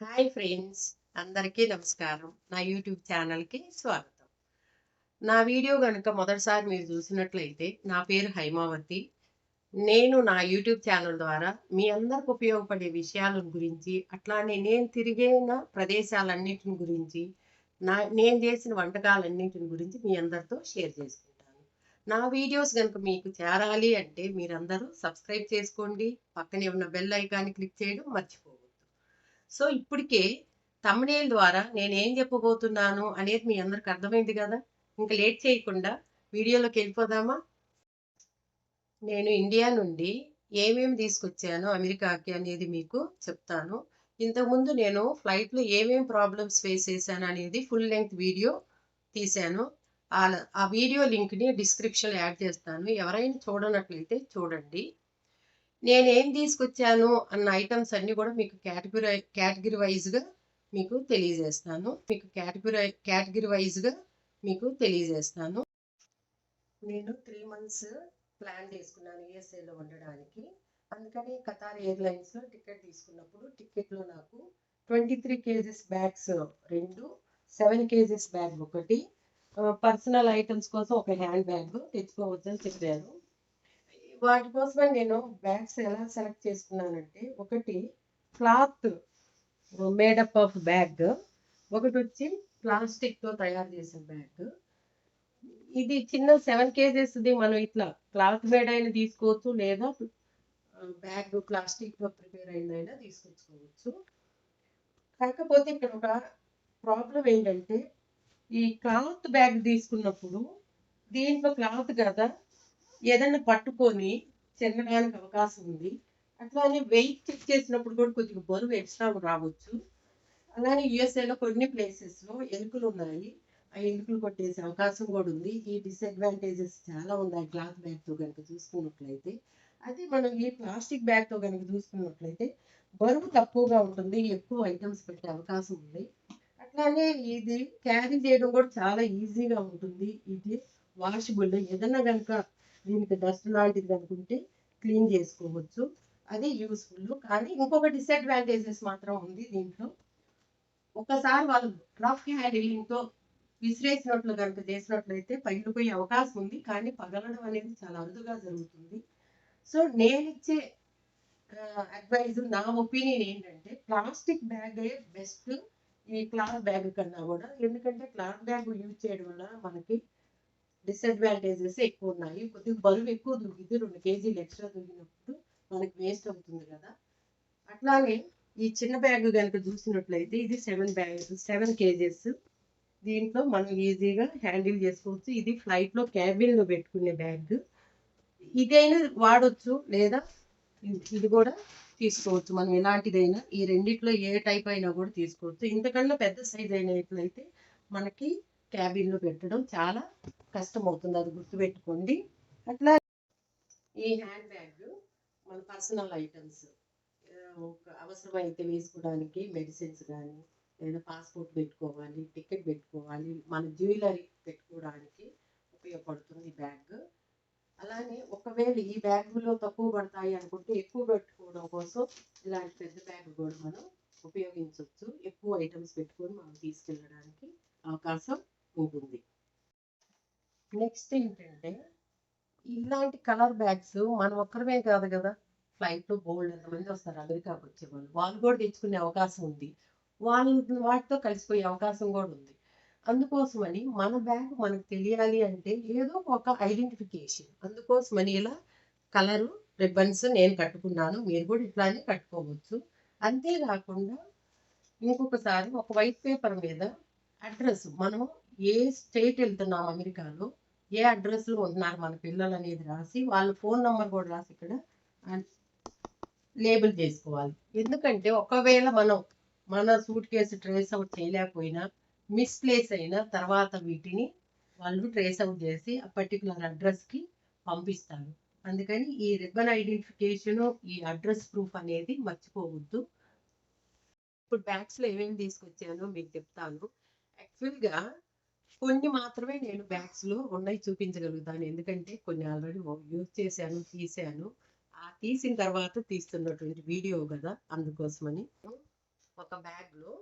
Hi friends అందరికీ నమస్కారం. నా యూట్యూబ్ ఛానల్కి స్వాగతం. నా వీడియో కనుక మొదటిసారి మీరు చూసినట్లయితే నా పేరు హైమావతి. నేను నా యూట్యూబ్ ఛానల్ ద్వారా మీ అందరికి ఉపయోగపడే విషయాల గురించి అట్లానే నేను తిరిగిన ప్రదేశాలన్నిటిని గురించి నా నేను చేసిన వంటకాలన్నింటిని గురించి మీ అందరితో షేర్ చేసుకుంటాను. నా వీడియోస్ కనుక మీకు చేరాలి అంటే మీరందరూ సబ్స్క్రైబ్ చేసుకోండి. పక్కనే ఉన్న బెల్ ఐకాన్ని క్లిక్ చేయడం మర్చిపోవద్దు సో ఇప్పటికే తమ్నేల్ ద్వారా నేను ఏం చెప్పబోతున్నాను అనేది మీ అందరికి అర్థమైంది కదా? ఇంకా లేట్ చేయకుండా వీడియోలోకి వెళ్ళిపోదామా? నేను ఇండియా నుండి ఏమేమి తీసుకొచ్చాను అమెరికాకి అనేది మీకు చెప్తాను. ఇంతకుముందు నేను ఫ్లైట్లో ఏమేమి ప్రాబ్లమ్స్ ఫేస్ చేశాను అనేది ఫుల్ లెంగ్త్ వీడియో తీశాను. ఆ ఆ వీడియో లింక్ని డిస్క్రిప్షన్లో యాడ్ చేస్తాను. ఎవరైనా చూడనట్లయితే చూడండి. నేను ఏం తీసుకొచ్చాను అన్న ఐటమ్స్ అన్నీ కూడా మీకు కేటగిరీ కేటగిరీ వైజ్గా మీకు తెలియజేస్తాను. మీకు కేటగిరీ కేటగిరీ వైజ్గా మీకు తెలియజేస్తాను. నేను త్రీ మంత్స్ ప్లాన్ చేసుకున్నాను యూఎస్ఏలో ఉండడానికి. అందుకని కతార్ ఎయిర్లైన్స్లో టికెట్ తీసుకున్నప్పుడు టికెట్లో నాకు ట్వంటీ త్రీ కేజీస్ బ్యాగ్స్ రెండు సెవెన్ కేజీస్ బ్యాగ్ ఒకటి. పర్సనల్ ఐటమ్స్ కోసం ఒక హ్యాండ్ బ్యాగ్ తెచ్చుకోవచ్చని చెప్పారు. వాటి కోసమే నేను బ్యాగ్స్ ఎలా సెలెక్ట్ చేసుకున్నానంటే ఒకటి క్లాత్ మేడప్ ఆఫ్ బ్యాగ్ ఒకటి వచ్చి ప్లాస్టిక్తో తయారు చేసిన బ్యాగ్. ఇది చిన్న సెవెన్ కేజెస్ది మనం ఇట్లా క్లాత్ మేడ్ అయినా తీసుకోవచ్చు లేదా బ్యాగ్ ప్లాస్టిక్తో ప్రిపేర్ అయిందైనా తీసుకొచ్చుకోవచ్చు. కాకపోతే ఇక్కడ ఒక ప్రాబ్లం ఏంటంటే ఈ క్లాత్ బ్యాగ్ తీసుకున్నప్పుడు దీంట్లో క్లాత్ కదా ఏదైనా పట్టుకొని తినడానికి అవకాశం ఉంది. అట్లానే వెయిట్ చెక్ చేసినప్పుడు కూడా కొద్దిగా బరువు ఎక్స్ట్రా రావచ్చు. అలానే యుఎస్ఏలో కొన్ని ప్లేసెస్లో ఎలుకలు ఉన్నాయి. ఆ ఎలుకలు కొట్టేసే అవకాశం కూడా ఉంది. ఈ డిసడ్వాంటేజెస్ చాలా ఉన్నాయి క్లాత్ బ్యాగ్తో కనుక చూసుకున్నట్లయితే. అదే మనం ఈ ప్లాస్టిక్ బ్యాగ్తో కనుక చూసుకున్నట్లయితే బరువు తక్కువగా ఉంటుంది. ఎక్కువ ఐటమ్స్ పెట్టే అవకాశం ఉంది. అట్లానే ఇది క్యారీ చేయడం కూడా చాలా ఈజీగా ఉంటుంది. ఇది వాషబుల్ ఏదన్నా కనుక దీనికి డస్ట్ లాంటిది అనుకుంటే క్లీన్ చేసుకోవచ్చు. అది యూస్ఫుల్ కానీ ఇంకొక డిసడ్వాంటేజెస్ మాత్రం ఉంది దీంట్లో. ఒకసారి వాళ్ళు రఫ్ హ్యాండిలింగ్తో విసిరేసినట్లు కనుక చేసినట్లయితే పగిలిపోయే అవకాశం ఉంది. కానీ పగలడం అనేది చాలా అరుదుగా జరుగుతుంది. సో నేను ఇచ్చే అడ్వైజ్ నా ఒపీనియన్ ఏంటంటే ప్లాస్టిక్ బ్యాగే బెస్ట్ ఈ క్లాత్ బ్యాగ్ కన్నా కూడా. ఎందుకంటే క్లాత్ బ్యాగ్ యూజ్ చేయడం వల్ల మనకి డిసడ్వాంటేజెస్ ఎక్కువ ఉన్నాయి కొద్దిగా బరువు ఎక్కువ దూకింది రెండు కేజీలు ఎక్స్ట్రా దూకినప్పుడు మనకి వేస్ట్ అవుతుంది కదా. అట్లాగే ఈ చిన్న బ్యాగ్ కనుక చూసినట్లయితే ఇది సెవెన్ బ్యాగ్ సెవెన్ కేజెస్ దీంట్లో మనం ఈజీగా హ్యాండిల్ చేసుకోవచ్చు. ఇది ఫ్లైట్లో క్యాబిన్లో పెట్టుకునే బ్యాగ్ ఇదైనా వాడచ్చు లేదా ఇది కూడా తీసుకోవచ్చు. మనం ఎలాంటిదైనా ఈ రెండిట్లో ఏ టైప్ అయినా కూడా తీసుకోవచ్చు. ఇంతకన్నా పెద్ద సైజ్ అయినట్లయితే మనకి క్యాబిన్లో పెట్టడం చాలా కష్టం అవుతుంది అది గుర్తుపెట్టుకోండి. అట్లా ఈ హ్యాండ్ బ్యాగ్ మన పర్సనల్ ఐటమ్స్ ఒక అవసరమైతే వేసుకోవడానికి మెడిసిన్స్ కానీ లేదా పాస్పోర్ట్ పెట్టుకోవాలి టికెట్ పెట్టుకోవాలి మన జ్యువెలరీ పెట్టుకోవడానికి ఉపయోగపడుతుంది బ్యాగ్. అలానే ఒకవేళ ఈ బ్యాగులో తక్కువ పడతాయి అనుకుంటే ఎక్కువ పెట్టుకోవడం కోసం ఇలాంటి పెద్ద బ్యాగ్ కూడా మనం ఉపయోగించవచ్చు. ఎక్కువ ఐటమ్స్ పెట్టుకొని మనం తీసుకెళ్ళడానికి అవకాశం ఉంటుంది. నెక్స్ట్ ఏంటంటే ఇలాంటి కలర్ బ్యాగ్స్ మనం ఒక్కరమే కాదు కదా ఫ్లైట్లో బోల్డ్ ఎంతమంది వస్తారు? అమెరికాకు వచ్చేవాళ్ళు వాళ్ళు. కూడా తెచ్చుకునే అవకాశం ఉంది. వాళ్ళు వాటితో కలిసిపోయే అవకాశం కూడా ఉంది. అందుకోసమని మన బ్యాగ్ మనకు తెలియాలి అంటే ఏదో ఒక ఐడెంటిఫికేషన్ అందుకోసమని ఇలా కలరు రిబ్బన్స్ నేను కట్టుకున్నాను. మీరు కూడా ఇట్లానే కట్టుకోవచ్చు. అంతేకాకుండా ఇంకొకసారి ఒక వైట్ పేపర్ మీద అడ్రస్ మనం ఏ స్టేట్ వెళ్తున్నాం అమెరికాలో ఏ అడ్రస్లో ఉంటున్నారు మన పిల్లలు అనేది రాసి వాళ్ళ ఫోన్ నెంబర్ కూడా రాసి ఇక్కడ లేబుల్ చేసుకోవాలి. ఎందుకంటే ఒకవేళ మనం మన సూట్ కేసు ట్రేస్ అవుట్ చేయలేకపోయినా మిస్ప్లేస్ అయిన తర్వాత వీటిని వాళ్ళు ట్రేస్ అవుట్ చేసి ఆ పర్టికులర్ అడ్రస్కి పంపిస్తారు. అందుకని ఈ రిబ్బన్ ఐడెంటిఫికేషన్ ఈ అడ్రస్ ప్రూఫ్ అనేది మర్చిపోవద్దు. ఇప్పుడు బ్యాగ్స్లో ఏమేమి తీసుకొచ్చానో మీకు చెప్తాను. యాక్చువల్గా కొన్ని మాత్రమే నేను బ్యాగ్స్లో ఉన్నాయి చూపించగలుగుతాను ఎందుకంటే కొన్ని ఆల్రెడీ యూజ్ చేశాను తీసాను ఆ తీసిన తర్వాత తీస్తున్నటువంటి వీడియో కదా అందుకోసమని ఒక బ్యాగ్‌లో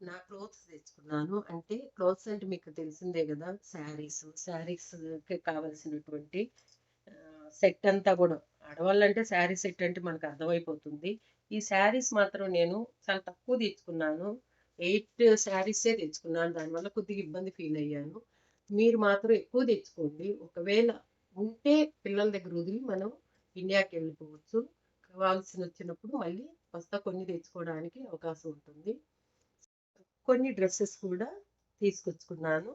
నా క్లోత్స్ తెచ్చుకున్నాను. అంటే క్లోత్స్ అంటే మీకు తెలిసిందే కదా శారీస్, శారీస్‌కి కావాల్సినటువంటి సెట్ అంతా కూడా ఆడవాళ్ళంటే శారీ సెట్ అంటే మనకు అర్థమైపోతుంది. ఈ శారీస్ మాత్రం నేను చాలా తక్కువ తెచ్చుకున్నాను. ఎయిట్ శారీసే తెచ్చుకున్నాను. దానివల్ల కొద్దిగా ఇబ్బంది ఫీల్ అయ్యాను. మీరు మాత్రం ఎక్కువ తెచ్చుకోండి. ఒకవేళ ఉంటే పిల్లల దగ్గర వదిలి మనం ఇండియాకి వెళ్ళిపోవచ్చు కావాల్సిన వచ్చినప్పుడు మళ్ళీ వస్తా కొన్ని తెచ్చుకోవడానికి అవకాశం ఉంటుంది. కొన్ని డ్రెస్సెస్ కూడా తీసుకొచ్చుకున్నాను.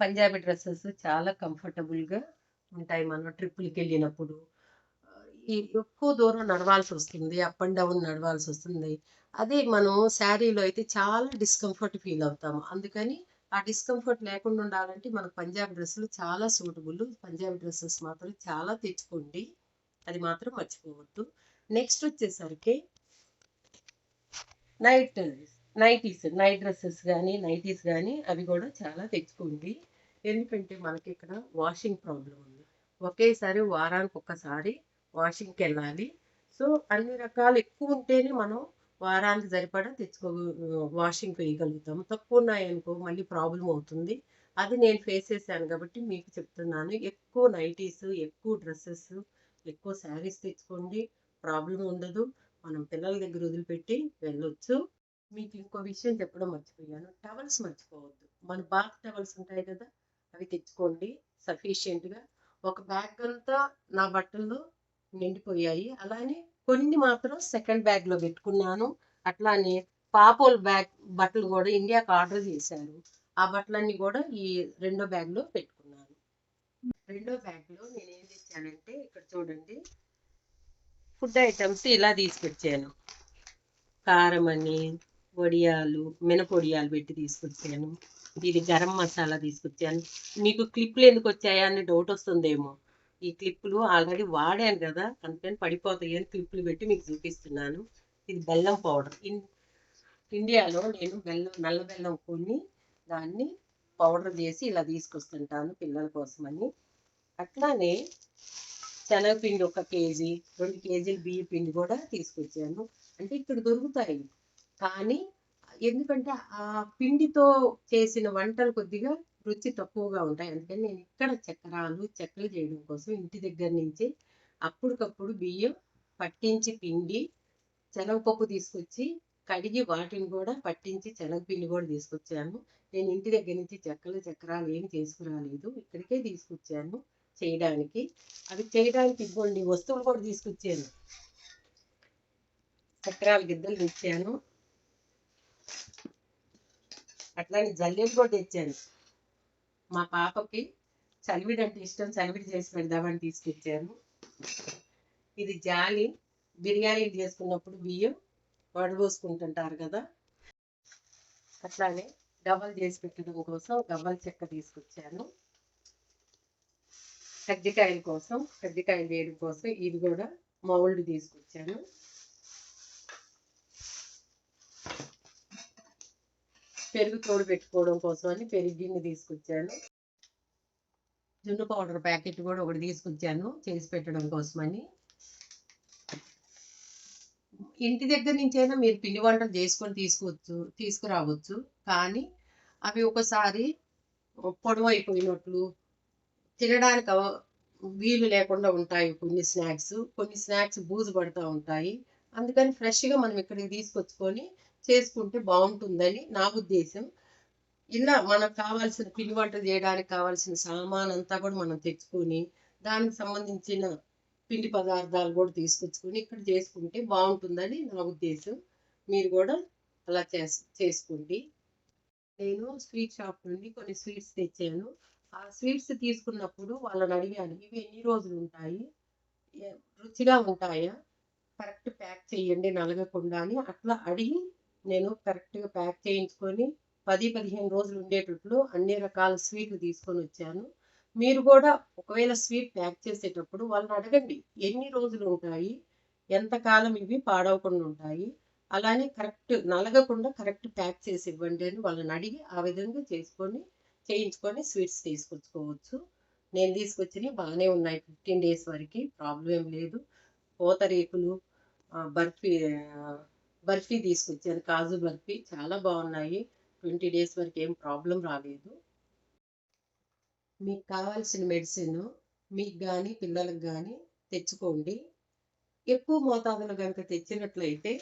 పంజాబీ డ్రెస్సెస్ చాలా కంఫర్టబుల్‌గా ఉంటాయి. మనం ట్రిప్పులకి వెళ్ళినప్పుడు ఎక్కువ దూరం నడవాల్సి వస్తుంది అప్ అండ్ డౌన్ నడవాల్సి వస్తుంది అదే మనం శారీలో అయితే చాలా డిస్కంఫర్ట్ ఫీల్ అవుతాము. అందుకని ఆ డిస్కంఫర్ట్ లేకుండా ఉండాలంటే మనకు పంజాబ్ డ్రెస్సులు చాలా సూటబుల్. పంజాబ్ డ్రెస్సెస్ మాత్రం చాలా తెచ్చుకోండి. అది మాత్రం మర్చిపోవద్దు. నెక్స్ట్ వచ్చేసరికి నైట్ నైటీస్, నైట్ డ్రెస్సెస్ కానీ నైటీస్ కానీ అవి కూడా చాలా తెచ్చుకోండి. ఎందుకంటే మనకి ఇక్కడ వాషింగ్ ప్రాబ్లం ఉంది. ఒకేసారి వారానికి ఒక్కసారి వాషింగ్కి వెళ్ళాలి సో, అన్ని రకాలు ఎక్కువ ఉంటేనే మనం వారానికి సరిపడా తెచ్చుకో వాషింగ్‌కి వేయగలుగుతాము. తక్కువున్నాయనుకో మళ్ళీ ప్రాబ్లం అవుతుంది. అది నేను ఫేస్ చేశాను కాబట్టి మీకు చెప్తున్నాను. ఎక్కువ నైటీస్, ఎక్కువ డ్రెస్సెస్ ఎక్కువ శారీస్ తెచ్చుకోండి. ప్రాబ్లం ఉండదు. మనం పిల్లల దగ్గర వదిలిపెట్టి వెళ్ళొచ్చు. మీకు ఇంకో విషయం చెప్పడం మర్చిపోయాను. టవల్స్ మర్చిపోవద్దు. మన బాత్ టవల్స్ ఉంటాయి కదా అవి తెచ్చుకోండి సఫిషియెంట్‌గా. ఒక బ్యాగ్ అంతా నా బట్టల్లో నిండిపోయాయి. అలానే కొన్ని మాత్రం సెకండ్ బ్యాగ్‌లో పెట్టుకున్నాను. అట్లానే పాపోల్ బ్యాగ్ బట్టలు కూడా ఇండియాకి ఆర్డర్ చేశారు. ఆ బట్టలన్నీ కూడా ఈ రెండో బ్యాగ్‌లో పెట్టుకున్నాను. రెండో బ్యాగ్‌లో నేను ఏం తెచ్చానంటే ఇక్కడ చూడండి. ఫుడ్ ఐటమ్స్ ఇలా తీసుకొచ్చాను. కారమని, వడియాలు, మినపొడియాలు పెట్టి తీసుకొచ్చాను. ఇది గరం మసాలా తీసుకొచ్చాను. మీకు క్లిప్‌లు ఎందుకొచ్చాయా అని డౌట్ వస్తుందేమో. ఈ క్లిప్పులు ఆల్రెడీ వాడాను కదా అందుకని పడిపోతాయని క్లిప్పులు పెట్టి మీకు చూపిస్తున్నాను. ఇది బెల్లం పౌడర్. ఇన్ ఇండియాలో నేను బెల్లం నల్ల బెల్లం కొని దాన్ని పౌడర్ చేసి ఇలా తీసుకొస్తుంటాను పిల్లల కోసమని. అట్లానే శనగపిండి ఒక కేజీ, రెండు కేజీలు బియ్య పిండి కూడా తీసుకొచ్చాను. అంటే ఇక్కడ దొరుకుతాయి. కానీ ఎందుకంటే ఆ పిండితో చేసిన వంటలు కొద్దిగా రుచి తక్కువగా ఉంటాయి. అందుకని నేను ఇక్కడ చక్రాలు, చెక్కలు చేయడం కోసం ఇంటి దగ్గర నుంచి అప్పటికప్పుడు బియ్యం పట్టించి పిండి, శనగపప్పు తీసుకొచ్చి కడిగి వాటిని కూడా పట్టించి శనగపిండి కూడా తీసుకొచ్చాను. నేను ఇంటి దగ్గర నుంచి చెక్కలు, చక్రాలు ఏం తీసుకురాలేదు. ఇక్కడికే తీసుకొచ్చాను చేయడానికి. అవి చేయడానికి ఇవ్వండి వస్తువులు కూడా తీసుకొచ్చాను. చక్రాల గిద్దలు తెచ్చాను. అట్లానే జల్లేలు కూడా తెచ్చాను. మా పాపకి చలివిడి అంటే ఇష్టం. చలివిడి చేసి పెడదామని తీసుకొచ్చాను. ఇది జాలి. బిర్యానీ చేసుకున్నప్పుడు బియ్యం వడబోసుకుంటుంటారు కదా అట్లానే డబల్ చేసి పెట్టడం కోసం డబల్ చెక్క తీసుకొచ్చాను. కజ్జికాయల కోసం, కజ్జికాయలు వేయడం కోసం ఇది కూడా మౌల్డ్ తీసుకొచ్చాను. పెరుగు తోడు పెట్టుకోవడం కోసం అని పెరుగు తీసుకొచ్చాను. జున్ను పౌడర్ ప్యాకెట్ కూడా ఒకటి తీసుకొచ్చాను చేసి పెట్టడం కోసమని. ఇంటి దగ్గర నుంచైనా మీరు పిండి వంటలు చేసుకొని తీసుకోవచ్చు తీసుకురావచ్చు. కానీ అవి ఒకసారి పొడవైపోయినట్లు, తినడానికి వీలు లేకుండా ఉంటాయి కొన్ని స్నాక్స్. కొన్ని స్నాక్స్ బూజు పడుతూ ఉంటాయి. అందుకని ఫ్రెష్‌గా మనం ఇక్కడికి తీసుకొచ్చుకొని చేసుకుంటే బాగుంటుందని నా ఉద్దేశం. ఇలా మనకు కావాల్సిన పిండి వంట చేయడానికి కావాల్సిన సామాన్ అంతా కూడా మనం తెచ్చుకొని, దానికి సంబంధించిన పిండి పదార్థాలు కూడా తీసుకొచ్చుకొని ఇక్కడ చేసుకుంటే బాగుంటుందని నా ఉద్దేశం. మీరు కూడా అలా చేస్ చేసుకోండి. నేను స్వీట్ షాప్ నుండి కొన్ని స్వీట్స్ తెచ్చాను. ఆ స్వీట్స్ తీసుకున్నప్పుడు వాళ్ళని అడిగాను. ఇవి ఎన్ని రోజులు ఉంటాయి రుచిగా ఉంటాయా? కరెక్ట్ ప్యాక్ చేయండి నలగకుండా అని అట్లా అడిగి నేను కరెక్ట్‌గా ప్యాక్ చేయించుకొని 10, 15 రోజులు ఉండేటట్లు అన్ని రకాల స్వీట్లు తీసుకొని వచ్చాను మీరు కూడా ఒకవేళ స్వీట్ ప్యాక్ చేసేటప్పుడు వాళ్ళని అడగండి. ఎన్ని రోజులు ఉంటాయి ఎంతకాలం ఇవి పాడవకుండా ఉంటాయి? అలానే కరెక్ట్ నలగకుండా కరెక్ట్ ప్యాక్ చేసి ఇవ్వండి అని వాళ్ళని అడిగి ఆ విధంగా చేసుకొని చేయించుకొని స్వీట్స్ తీసుకొచ్చుకోవచ్చు. నేను తీసుకొచ్చినవి బాగానే ఉన్నాయి 15 డేస్ వరకు ప్రాబ్లమ్ ఏం లేదు. పూతరేకులు, బర్ఫీ బర్ఫీ తీసుకొచ్చాను. కాజు బర్ఫీ చాలా బాగున్నాయి ట్వంటీ డేస్ వరకు ఏం ప్రాబ్లం రాలేదు. మీకు కావాల్సిన మెడిసిన్ మీకు కానీ పిల్లలకి కానీ తెచ్చుకోండి. ఎక్కువ మోతాదులో కనుక తెచ్చినట్లయితే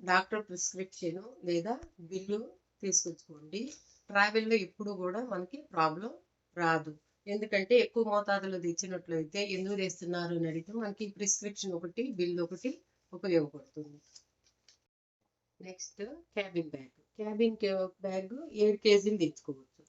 డాక్టర్ ప్రిస్క్రిప్షను లేదా బిల్లు తీసుకొచ్చుకోండి. ట్రావెల్‌లో ఎప్పుడు కూడా మనకి ప్రాబ్లం రాదు. ఎందుకంటే ఎక్కువ మోతాదులో తెచ్చినట్లయితే ఎందుకు తెస్తున్నారు అని అడిగితే మనకి ప్రిస్క్రిప్షన్ ఒకటి, బిల్ ఒకటి ఉపయోగపడుతుంది. Next cabin bag. క్యాబిన్ కే బ్యాగ్ ఏడు కేజీలు తెచ్చుకోవచ్చు.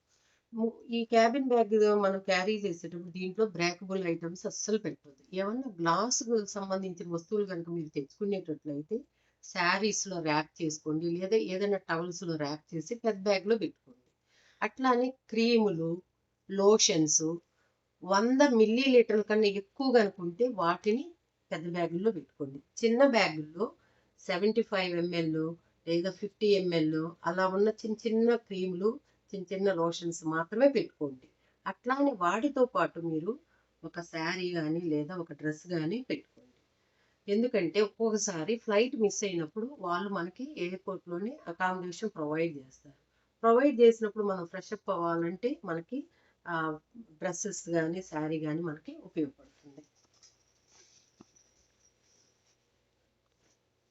ఈ క్యాబిన్ బ్యాగ్ మనం క్యారీ చేసేటప్పుడు దీంట్లో బ్రేకబుల్ ఐటమ్స్ అస్సలు పెట్టొద్దు. ఏమన్నా గ్లాస్‌కు సంబంధించిన వస్తువులు కనుక మీరు తెచ్చుకునేటట్లయితే శారీస్‌లో ర్యాప్ చేసుకోండి. లేదా ఏదైనా టవల్స్‌లో ర్యాప్ చేసి పెద్ద బ్యాగ్‌లో పెట్టుకోండి. అట్లానే క్రీములు, లోషన్స్ వంద మిల్లీ లీటర్ల కన్నా ఎక్కువ గనుకుంటే వాటిని పెద్ద బ్యాగుల్లో పెట్టుకోండి. చిన్న బ్యాగుల్లో 75 ఎంఎల్ లేదా 50 ఎంఎల్ అలా ఉన్న చిన్న చిన్న క్రీములు, చిన్న చిన్న లోషన్స్ మాత్రమే పెట్టుకోండి. అట్లానే వాటితో పాటు మీరు ఒక శారీ కానీ లేదా ఒక డ్రెస్ కానీ పెట్టుకోండి. ఎందుకంటే ఒక్కొక్కసారి ఫ్లైట్ మిస్ అయినప్పుడు వాళ్ళు మనకి ఎయిర్‌పోర్ట్‌లోనే అకామిడేషన్ ప్రొవైడ్ చేస్తారు. ప్రొవైడ్ చేసినప్పుడు మనం ఫ్రెష్ అప్ అవ్వాలంటే మనకి డ్రెస్సెస్ కానీ శారీ కానీ మనకి ఉపయోగపడుతుంది.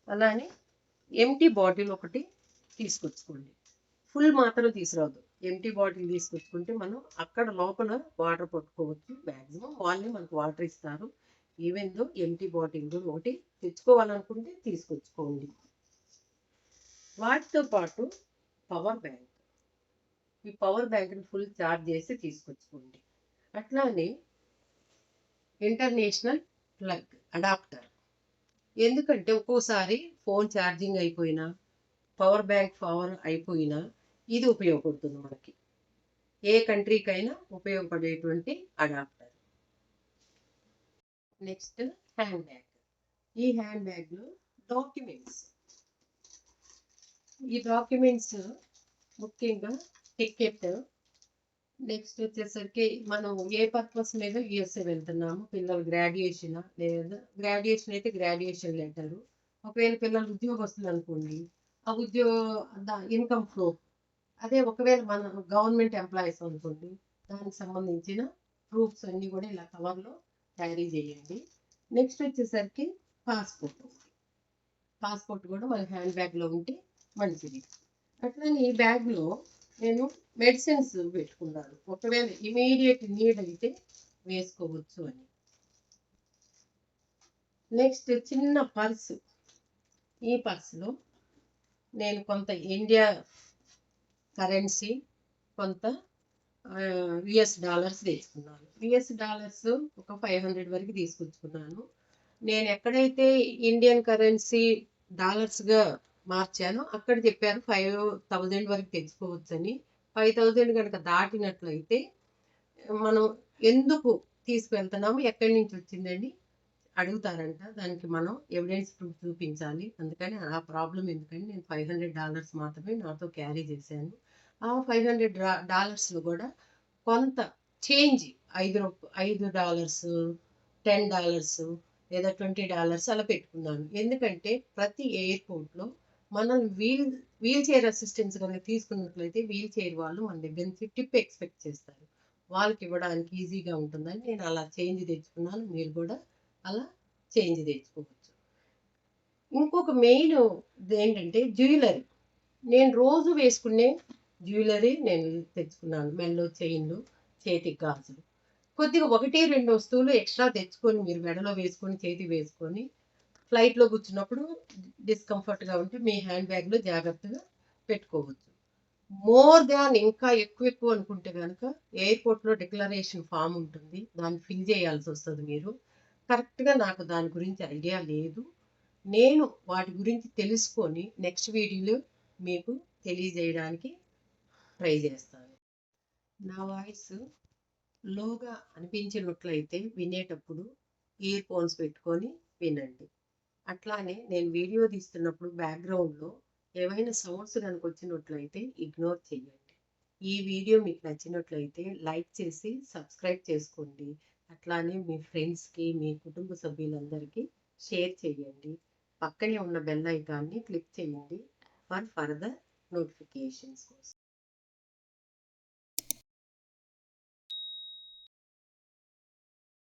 అలానే ఎంటీ బాటిల్ ఒకటి తీసుకొచ్చుకోండి. ఫుల్ మాత్రం తీసుకురావద్దు. ఎంటీ బాటిల్ తీసుకొచ్చుకుంటే మనం అక్కడ లోపల వాటర్ పట్టుకోవచ్చు. మ్యాక్సిమం వాళ్ళే మనకు వాటర్ ఇస్తారు. ఈవెన్ దో బాటిల్ కూడా ఒకటి తెచ్చుకోవాలనుకుంటే తీసుకొచ్చుకోండి. వాటితో పాటు పవర్ బ్యాంక్. ఈ పవర్ బ్యాంక్‌ని ఫుల్ చార్జ్ చేసి తీసుకొచ్చుకోండి. అట్లానే ఇంటర్నేషనల్ ప్లగ్ అడాప్టర్. ఎందుకంటే ఒక్కోసారి ఫోన్ ఛార్జింగ్ అయిపోయినా, పవర్ బ్యాంక్ పవర్ అయిపోయినా ఇది ఉపయోగపడుతుంది మనకి. ఏ కంట్రీకైనా ఉపయోగపడేటువంటి అడాప్టర్. Next hand bag. ఈ హ్యాండ్ బ్యాగ్‌లో డాక్యుమెంట్స్. ఈ డాక్యుమెంట్స్ ముఖ్యంగా టికెట్ నెక్స్ట్ వచ్చేసరికి మనం ఏ పర్పస్ మీద యుఎస్ఏ వెళ్తున్నాము. పిల్లలు గ్రాడ్యుయేషన్ లేదా గ్రాడ్యుయేషన్ అయితే గ్రాడ్యుయేషన్ లెటరు. ఒకవేళ పిల్లలు ఉద్యోగస్తులు అనుకోండి ఆ ఉద్యోగ ఇన్‌కమ్ ప్రూఫ్. అదే ఒకవేళ మన గవర్నమెంట్ ఎంప్లాయీస్ అనుకోండి. దానికి సంబంధించిన ప్రూఫ్స్ అన్నీ కూడా ఇలా కవర్‌లో తయారీ చేయండి. నెక్స్ట్ వచ్చేసరికి పాస్‌పోర్ట్ పాస్‌పోర్ట్ కూడా మన హ్యాండ్ బ్యాగ్‌లో ఉంటే మంచిది. అట్లనే ఈ బ్యాగ్‌లో నేను మెడిసిన్స్ పెట్టుకున్నాను. ఒకవేళ ఇమీడియట్ నీడ్ అయితే వేసుకోవచ్చు అని. నెక్స్ట్ చిన్న పర్స్. ఈ పర్స్‌లో నేను కొంత ఇండియా కరెన్సీ, కొంత యుఎస్ డాలర్స్ తీసుకున్నాను యుఎస్ డాలర్స్ ఒక 500 వరకు తీసుకొచ్చుకున్నాను. నేను ఎక్కడైతే ఇండియన్ కరెన్సీ డాలర్స్‌గా మార్చాను అక్కడ చెప్పారు 5000 వరకు తెచ్చుకోవచ్చని. 5000 గనుక దాటినట్లయితే మనం ఎందుకు తీసుకువెళ్తున్నాము, ఎక్కడి నుంచి వచ్చిందండి అడుగుతారంట. దానికి మనం ఎవిడెన్స్ ప్రూఫ్ చూపించాలి. అందుకని ఆ ప్రాబ్లం ఎందుకని నేను 500 డాలర్స్ మాత్రమే నాతో క్యారీ చేశాను. ఆ 500 డా డాలర్స్‌లో కూడా కొంత చేంజ్ ఐదు రూప్ $5 $10 లేదా $20 అలా పెట్టుకున్నాను. ఎందుకంటే ప్రతి ఎయిర్‌పోర్ట్‌లో మనం వీల్ వీల్ చైర్ అసిస్టెన్స్ కనుక తీసుకున్నట్లయితే వీల్ చైర్ వాళ్ళు మన దగ్గర నుంచి టిప్ ఎక్స్‌పెక్ట్ చేస్తారు. వాళ్ళకి ఇవ్వడానికి ఈజీగా ఉంటుందని నేను అలా చేంజ్ తెచ్చుకున్నాను. మీరు కూడా అలా చేంజ్ తెచ్చుకోవచ్చు. ఇంకొక మెయిన్ ఏంటంటే జ్యువెలరీ. నేను రోజు వేసుకునే జ్యువెలరీ నేను తెచ్చుకున్నాను. మెల్లో చైన్‌లు, చేతికి గాజులు. కొద్దిగా 1, 2 వస్తువులు ఎక్స్ట్రా తెచ్చుకొని మీరు మెడలో వేసుకొని, చేతి వేసుకొని ఫ్లైట్‌లో కూర్చున్నప్పుడు డిస్కంఫర్ట్‌గా ఉంటే మీ హ్యాండ్ బ్యాగ్‌లో జాగ్రత్తగా పెట్టుకోవచ్చు. మోర్ దాన్ ఇంకా ఎక్కువ ఎక్కువ అనుకుంటే కనుక ఎయిర్‌పోర్ట్‌లో డిక్లరేషన్ ఫామ్ ఉంటుంది. దాన్ని ఫిల్ చేయాల్సి వస్తుంది మీరు. కరెక్ట్‌గా నాకు దాని గురించి ఐడియా లేదు. నేను వాటి గురించి తెలుసుకొని నెక్స్ట్ వీడియోలో మీకు తెలియజేయడానికి ట్రై చేస్తాను. నా వాయిస్ లోగా అనిపించినట్లయితే వినేటప్పుడు ఇయర్ ఫోన్స్ పెట్టుకొని వినండి. అట్లానే నేను వీడియో తీస్తున్నప్పుడు బ్యాక్‌గ్రౌండ్‌లో ఏవైనా సౌండ్స్ కనుక వచ్చినట్లయితే ఇగ్నోర్ చేయండి. ఈ వీడియో మీకు నచ్చినట్లయితే లైక్ చేసి సబ్స్క్రైబ్ చేసుకోండి. అట్లానే మీ ఫ్రెండ్స్‌కి, మీ కుటుంబ సభ్యులందరికీ షేర్ చేయండి. పక్కనే ఉన్న బెల్ ఐకాన్ని క్లిక్ చేయండి ఫర్ ఫర్దర్ నోటిఫికేషన్స్ కోసం